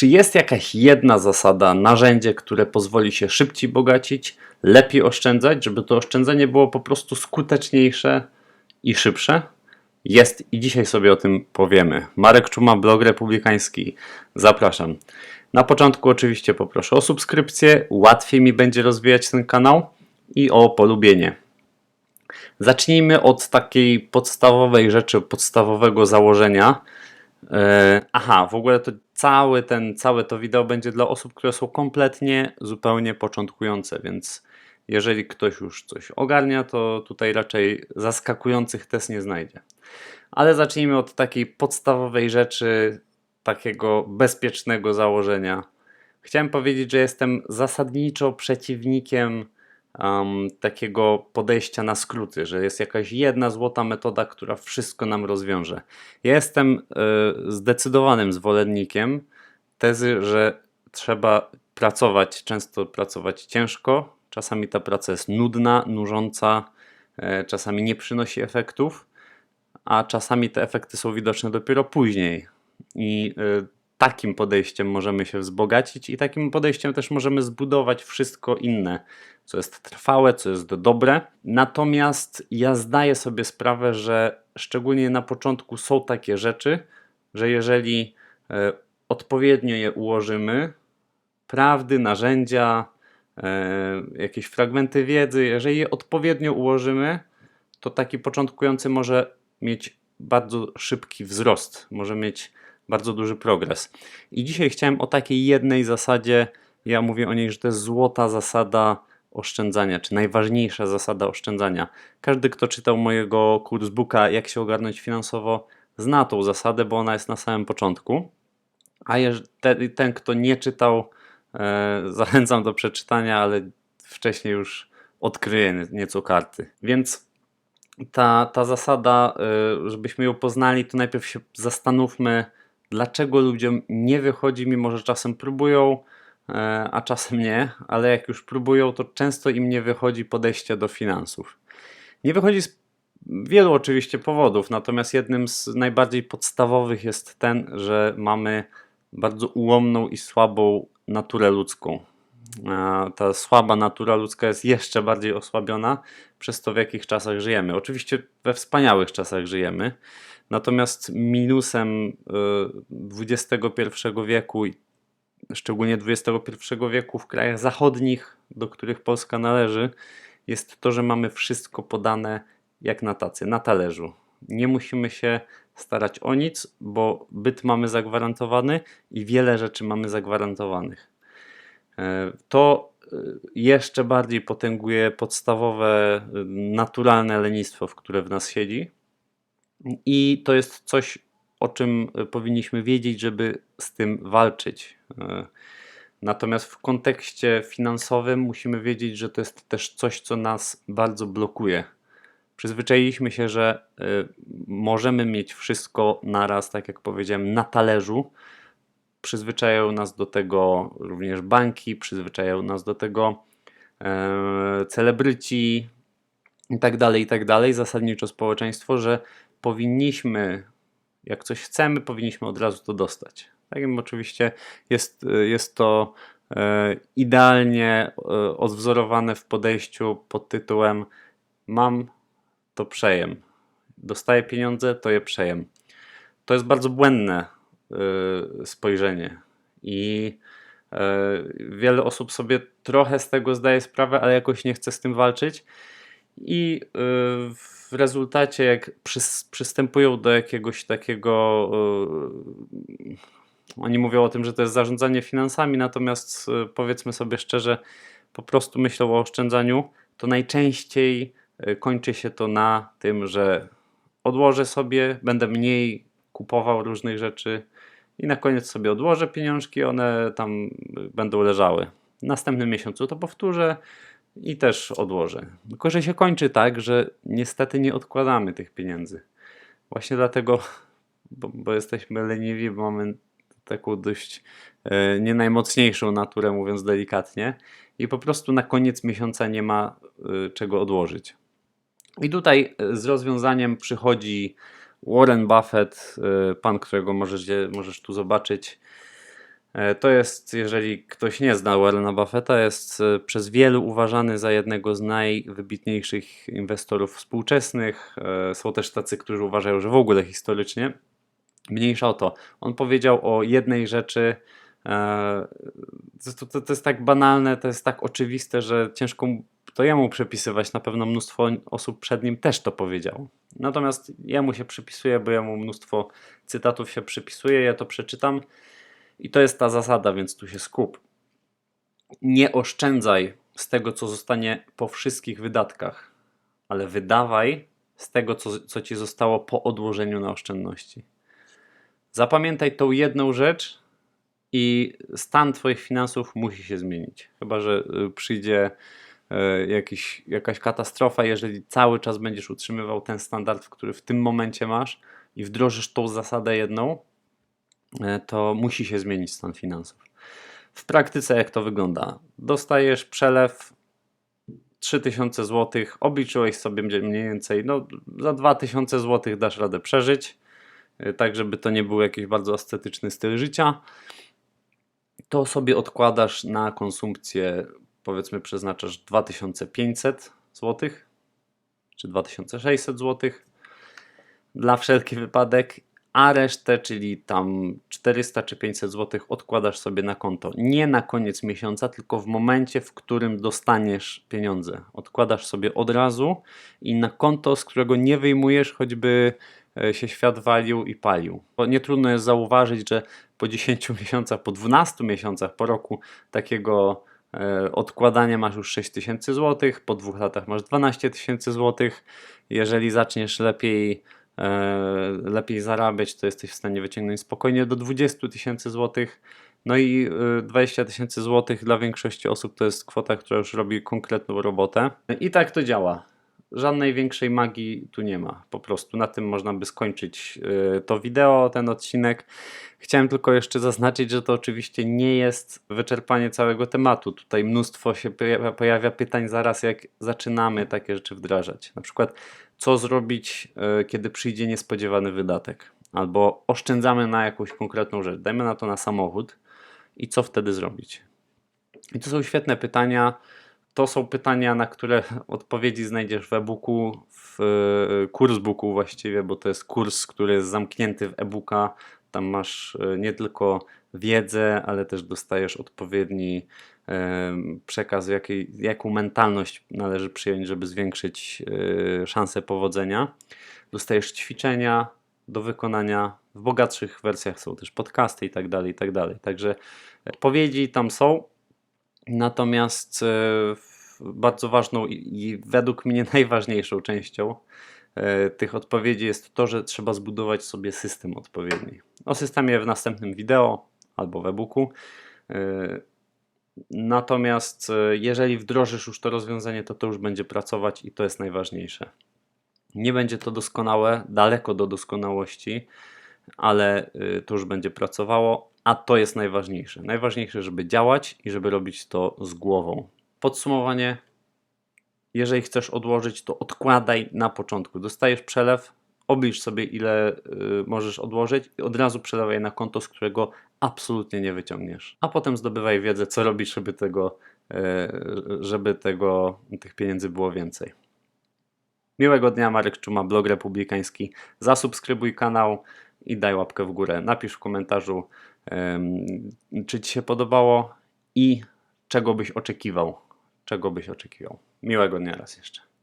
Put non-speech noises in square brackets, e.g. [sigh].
Czy jest jakaś jedna zasada, narzędzie, które pozwoli się szybciej bogacić, lepiej oszczędzać, żeby to oszczędzanie było po prostu skuteczniejsze i szybsze? Jest i dzisiaj sobie o tym powiemy. Marek Czuma, blog republikański. Zapraszam. Na początku oczywiście poproszę o subskrypcję, łatwiej mi będzie rozwijać ten kanał i o polubienie. Zacznijmy od takiej podstawowej rzeczy, podstawowego założenia. E, Aha, w ogóle to cały ten, całe to wideo będzie dla osób, które są kompletnie, zupełnie początkujące, więc jeżeli ktoś już coś ogarnia, to tutaj raczej zaskakujących test nie znajdzie. Ale zacznijmy od takiej podstawowej rzeczy, takiego bezpiecznego założenia. Chciałem powiedzieć, że jestem zasadniczo przeciwnikiem um, takiego podejścia na skróty, że jest jakaś jedna złota metoda, która wszystko nam rozwiąże. Ja jestem y, zdecydowanym zwolennikiem tezy, że trzeba pracować, często pracować ciężko. Czasami ta praca jest nudna, nużąca, e, czasami nie przynosi efektów, a czasami te efekty są widoczne dopiero później. I y, takim podejściem możemy się wzbogacić, i takim podejściem też możemy zbudować wszystko inne, co jest trwałe, co jest dobre. Natomiast ja zdaję sobie sprawę, że szczególnie na początku są takie rzeczy, że jeżeli e, odpowiednio je ułożymy, prawdy, narzędzia, e, jakieś fragmenty wiedzy, jeżeli je odpowiednio ułożymy, to taki początkujący może mieć bardzo szybki wzrost, może mieć bardzo duży progres. I dzisiaj chciałem o takiej jednej zasadzie, ja mówię o niej, że to jest złota zasada oszczędzania, czy najważniejsza zasada oszczędzania. Każdy, kto czytał mojego kursbooka Jak się ogarnąć finansowo, zna tą zasadę, bo ona jest na samym początku. A jeż- te, ten, kto nie czytał, e, [laughs] zachęcam do przeczytania, ale wcześniej już odkryje nie- nieco karty. Więc ta, ta zasada, y, żebyśmy ją poznali, to najpierw się zastanówmy, dlaczego ludziom nie wychodzi, mimo że czasem próbują, e, a czasem nie, ale jak już próbują, to często im nie wychodzi podejście do finansów. Nie wychodzi z wielu oczywiście powodów, natomiast jednym z najbardziej podstawowych jest ten, że mamy bardzo ułomną i słabą naturę ludzką. A Ta słaba natura ludzka jest jeszcze bardziej osłabiona przez to, w jakich czasach żyjemy. Oczywiście we wspaniałych czasach żyjemy, natomiast minusem XXI wieku, i szczególnie XXI wieku w krajach zachodnich, do których Polska należy, jest to, że mamy wszystko podane jak na tacy, na talerzu. Nie musimy się starać o nic, bo byt mamy zagwarantowany i wiele rzeczy mamy zagwarantowanych. E, To e, jeszcze bardziej potęguje podstawowe, e, naturalne lenistwo, w które w nas siedzi. I to jest coś, o czym powinniśmy wiedzieć, żeby z tym walczyć. Natomiast w kontekście finansowym musimy wiedzieć, że to jest też coś, co nas bardzo blokuje. Przyzwyczailiśmy się, że możemy mieć wszystko naraz, tak jak powiedziałem, na talerzu. Przyzwyczajają nas do tego również banki, przyzwyczajają nas do tego e, celebryci i tak dalej, i tak zasadniczo społeczeństwo, że powinniśmy, jak coś chcemy, powinniśmy od razu to dostać. Tak oczywiście jest, jest to e, idealnie e, odwzorowane w podejściu pod tytułem mam, to przejem. Dostaję pieniądze, to je przejem. To jest bardzo błędne spojrzenie. I e, wiele osób sobie trochę z tego zdaje sprawę, ale jakoś nie chce z tym walczyć. I y, w rezultacie jak przys- przystępują do jakiegoś takiego y, oni mówią o tym, że to jest zarządzanie finansami, natomiast y, powiedzmy sobie szczerze, po prostu myślą o oszczędzaniu, to najczęściej y, kończy się to na tym, że odłożę sobie, będę mniej kupował różnych rzeczy i na koniec sobie odłożę pieniążki, one tam będą leżały. W następnym miesiącu to powtórzę i też odłożę. Tylko, że się kończy tak, że niestety nie odkładamy tych pieniędzy. Właśnie dlatego, bo, bo jesteśmy leniwi, bo mamy taką dość e, nie najmocniejszą naturę, mówiąc delikatnie, i po prostu na koniec miesiąca nie ma e, czego odłożyć. I tutaj e, z rozwiązaniem przychodzi Warren Buffett, e, pan, którego możesz, możesz tu zobaczyć. E, To jest, jeżeli ktoś nie zna Warrena Buffetta, jest e, przez wielu uważany za jednego z najwybitniejszych inwestorów współczesnych. E, Są też tacy, którzy uważają, że w ogóle historycznie. Mniejsza o to. On powiedział o jednej rzeczy. To, to, to jest tak banalne, to jest tak oczywiste, że ciężko to jemu przypisywać. Na pewno mnóstwo osób przed nim też to powiedziało. Natomiast jemu się przypisuje, bo jemu mnóstwo cytatów się przypisuje. Ja to przeczytam. I to jest ta zasada, więc tu się skup. Nie oszczędzaj z tego, co zostanie po wszystkich wydatkach, ale wydawaj z tego, co, co ci zostało po odłożeniu na oszczędności. Zapamiętaj tą jedną rzecz i stan Twoich finansów musi się zmienić. Chyba, że y, przyjdzie y, jakiś, jakaś katastrofa, jeżeli cały czas będziesz utrzymywał ten standard, który w tym momencie masz i wdrożysz tą zasadę jedną, e, to musi się zmienić stan finansów. W praktyce jak to wygląda? Dostajesz przelew 3000 zł, obliczyłeś sobie mniej więcej, no za 2000 zł dasz radę przeżyć, tak żeby to nie był jakiś bardzo estetyczny styl życia. To sobie odkładasz na konsumpcję, powiedzmy przeznaczasz 2500 zł, czy 2600 zł dla wszelki wypadek, a resztę, czyli tam 400 czy 500 zł odkładasz sobie na konto. Nie na koniec miesiąca, tylko w momencie, w którym dostaniesz pieniądze. Odkładasz sobie od razu i na konto, z którego nie wyjmujesz, choćby e, się świat walił i palił. Bo nie trudno jest zauważyć, że po 10 [laughs] miesiącach, po 12 miesiącach, po roku takiego e, odkładania masz już 6 tysięcy złotych, po dwóch latach masz 12 tysięcy złotych. Jeżeli zaczniesz lepiej e, lepiej zarabiać, to jesteś w stanie wyciągnąć spokojnie do 20 tysięcy złotych. No i e, 20 tysięcy złotych dla większości osób to jest kwota, która już robi konkretną robotę. I tak to działa. Żadnej większej magii tu nie ma. Po prostu na tym można by skończyć e, to wideo, ten odcinek. Chciałem tylko jeszcze zaznaczyć, że to oczywiście nie jest wyczerpanie całego tematu. Tutaj mnóstwo się pojawia, pytań zaraz, jak zaczynamy takie rzeczy wdrażać. Na przykład, co zrobić, e, kiedy przyjdzie niespodziewany wydatek, albo oszczędzamy na jakąś konkretną rzecz, dajmy na to na samochód i co wtedy zrobić. I to są świetne pytania. To są pytania, na które [laughs] odpowiedzi znajdziesz w e-booku, w e, kursbooku właściwie, bo to jest kurs, który jest zamknięty w e-booka. Tam masz e, nie tylko wiedzę, ale też dostajesz odpowiedni e, przekaz, jakiej, jaką mentalność należy przyjąć, żeby zwiększyć szanse powodzenia. Dostajesz ćwiczenia do wykonania. W bogatszych wersjach są też podcasty i tak dalej, i tak dalej. Także odpowiedzi tam są. Natomiast e, bardzo ważną i, według mnie [laughs] najważniejszą częścią e, tych odpowiedzi jest to, że trzeba zbudować sobie system odpowiedni. O systemie w następnym wideo albo w e-booku. E, Natomiast jeżeli wdrożysz już to rozwiązanie, to to już będzie pracować i to jest najważniejsze. Nie będzie to doskonałe, daleko do doskonałości, ale to już będzie pracowało, a to jest najważniejsze. Najważniejsze, żeby działać i żeby robić to z głową. Podsumowanie: jeżeli chcesz odłożyć, to odkładaj na początku. Dostajesz przelew, oblicz sobie, ile y, możesz odłożyć i od razu przelewaj na konto, z którego absolutnie nie wyciągniesz. A potem zdobywaj wiedzę, co robić, żeby tego, y, żeby tego, tych pieniędzy było więcej. Miłego dnia, Marek Czuma, blog republikański. Zasubskrybuj kanał i daj łapkę w górę. Napisz w komentarzu, czy Ci się podobało i czego byś oczekiwał. Czego byś oczekiwał. Miłego dnia raz jeszcze.